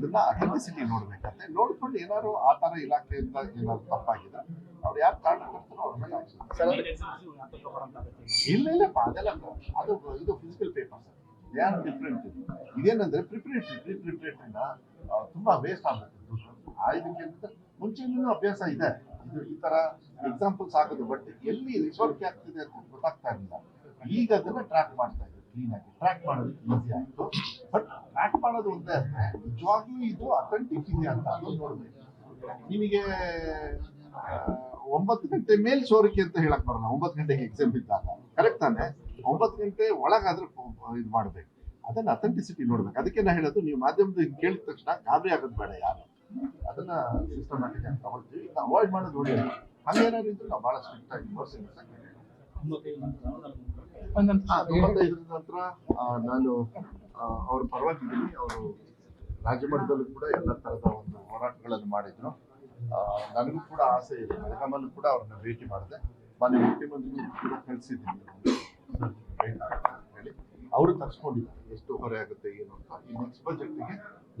ಇದನ್ನ ಅಥೆಂಟಿಸಿಟಿ ನೋಡ್ಬೇಕಂತೆ. ನೋಡ್ಕೊಂಡು ಏನಾದ್ರು ಆ ತರ ಇಲಾಖೆಯಿಂದ ಏನಾದ್ರು ತಪ್ಪಾಗಿದೆ ಅವ್ರು ಯಾರು ಕಾರಣ ಕೊಡ್ತಾರೋ ಅವ್ರ ಮೇಲೆ ಇಲ್ಲ ಇಲ್ಲ ಇಲ್ಲಪ್ಪ ಅದೆಲ್ಲ ಅದು ಇದು physical papers they are different ಇದೇನಂದ್ರೆ preparatory pre ಪ್ರಿಪರೇಟರಿನ ತುಂಬಾ ವೇಸ್ಟ್ ಆಗುತ್ತೆ ದುಡ್ಡು. ಮುಂಚೆಯಿಂದ ಅಭ್ಯಾಸ ಇದೆ. ಇದು ಈ ತರ ಎಕ್ಸಾಂಪಲ್ಸ್ ಆಗೋದು ಬಟ್ ಎಲ್ಲಿ ರಿಸೋರ್ಟ್ ಆಗ್ತಿದೆ ಅಂತ ಗೊತ್ತಾಗ್ತಾ ಇರಲಿಲ್ಲ. ಈಗ ಅದನ್ನ ಟ್ರ್ಯಾಕ್ ಮಾಡ್ತಾ ಇದ್ದಾರೆ ಕ್ಲೀನ್ ಆಗಿ. ಟ್ರ್ಯಾಕ್ ಮಾಡೋದು ಈಸಿ ಆಯಿತು. ಬಟ್ ಟ್ರ್ಯಾಕ್ ಮಾಡೋದು ಒಂದೇ ಅಂದ್ರೆ ನಿಜವಾಗ್ಲೂ ಇದು ಅಥೆಂಟಿಕ್ ಇದೆ ಅಂತ ನೋಡ್ಬೇಕು. ನಿಮಗೆ ಒಂಬತ್ತು ಗಂಟೆ ಮೇಲ್ ಸೋರಿಕೆ ಅಂತ ಹೇಳಕ್ ಬರಲ್ಲ. ಒಂಬತ್ತು ಗಂಟೆಗೆ ಎಕ್ಸಾಮ್ ಇದ್ದಾಗ. ಕರೆಕ್ಟ್ ತಾನೆ? ಒಂಬತ್ತು ಗಂಟೆ ಒಳಗಾದ್ರೆ ಇದು ಮಾಡ್ಬೇಕು. ಅದನ್ನ ಅಥೆಂಟಿಸಿಟಿ ನೋಡ್ಬೇಕು. ಅದಕ್ಕೆ ನಾ ಹೇಳೋದು ನೀವು ಮಾಧ್ಯಮದ ಕೇಳಿದ ತಕ್ಷಣ ಗಾಬರಿ ಆಗೋದು ಬೇಡ ಯಾರು. ಅದನ್ನ ಸಿಸ್ಟಮ್ಯಾಟಿಕ್ ಆಗಿ ತಗೊಳ್ತೀವಿ. ಇದನ್ನ ಅವಾಯ್ಡ್ ಮಾಡೋದು ಒಳ್ಳೆಯದು ಹಂಗೇನಾದ್ರು ಇದ್ರೆ ನಾವು ಬಹಳ ಸ್ಟ್ರಿಕ್ಟ್ ಆಗಿ ತೊಂಬತ್ತೈದರ ನಂತರ ನಾನು ಅವ್ರ ಪರವಾಗಿದ್ದೀನಿ ಅವರು ರಾಜ್ಯ ಮಟ್ಟದಲ್ಲೂ ಕೂಡ ಎಲ್ಲ ಥರದ ಒಂದು ಹೋರಾಟಗಳನ್ನು ಮಾಡಿದ್ರು. ನನಗೂ ಕೂಡ ಆಸೆ ಇದೆ. ಬೆಳಗಾಮಲ್ಲೂ ಕೂಡ ಅವ್ರನ್ನ ಭೇಟಿ ಮಾಡಿದೆ. ಮಾನ್ಯ ಮುಖ್ಯಮಂತ್ರಿ ಕೂಡ ಕಳಿಸಿದ್ದೀನಿ. ಹೇಳಿ. ಅವರು ತರ್ಸ್ಕೊಂಡಿದ್ದಾರೆ. ಎಷ್ಟು ಹೊರೆ ಆಗುತ್ತೆ, ಏನು ಅಂತ. ಈ ನೆಕ್ಸ್ಟ್ ಬಜೆಟ್ಗೆ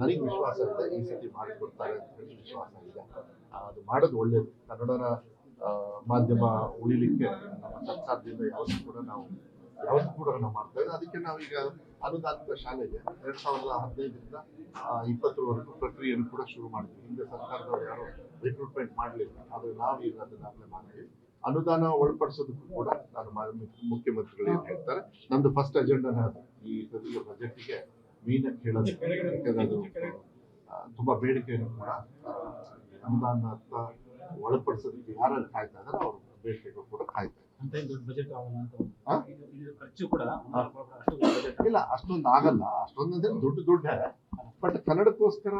ನನಗೆ ವಿಶ್ವಾಸ ಇದೆ. ಈ ಸತಿ ಮಾಡಿಕೊಡ್ತಾರೆ ಅಂತ ವಿಶ್ವಾಸ ಇದೆ. ಅದು ಮಾಡೋದು ಒಳ್ಳೇದು. ಕನ್ನಡನ ಮಾಧ್ಯಮ ಉಳಿಲಿಕ್ಕೆ ನಮ್ಮ ಸರ್ಕಾರದಿಂದ ಯಾವತ್ತೂ ಕೂಡ ನಾವು ಯಾವತ್ತೂ ಕೂಡ ನಾವು ಇದ್ದೀವಿ ಅದಕ್ಕೆ ನಾವೀಗ ಅನುದಾನಿತ ಶಾಲೆಗೆ ಎರಡ್ ಸಾವಿರದ ಹದಿನೈದರಿಂದ ಇಪ್ಪತ್ತರವರೆಗೂ ಪ್ರಕ್ರಿಯೆಯನ್ನು ಕೂಡ ಶುರು ಮಾಡಿದ್ವಿ. ಹಿಂದೆ ಸರ್ಕಾರದವರು ಯಾರು ರಿಕ್ರೂಟ್ಮೆಂಟ್ ಮಾಡಲಿಲ್ಲ. ಆದರೆ ನಾವು ಈಗ ಅದನ್ನ ಅಪ್ಲೈ ಮಾಡಿದ್ವಿ. ಅನುದಾನ ಒಳಪಡಿಸೋದಕ್ಕೂ ಕೂಡ ನಾನು ಮುಖ್ಯಮಂತ್ರಿಗಳು ಏನು ಹೇಳ್ತಾರೆ ನಂದು ಫಸ್ಟ್ ಅಜೆಂಡಾನ ಈ ಸದ್ಯ ಬಜೆಟ್ಗೆ ಮೀನ ಕೇಳೋದು. ಯಾಕಂದ್ರೆ ತುಂಬಾ ಬೇಡಿಕೆಯನ್ನು ಕೂಡ ಅನುದಾನ ಒಳಪಡಿಸೋದಕ್ಕೆ ಯಾರು ಕಾಯ್ತಾ ಇದ್ದಾರೆ ಅವರು ಬೇಡಿಕೆಗಳು ಕೂಡ ಕಾಯ್ತಾ ಇಲ್ಲ ಅಷ್ಟೊಂದು ಆಗಲ್ಲ. ಅಷ್ಟೊಂದು ಅಂದ್ರೆ ದುಡ್ಡು ದುಡ್ಡೇ ಬಟ್ ಕನ್ನಡಕ್ಕೋಸ್ಕರ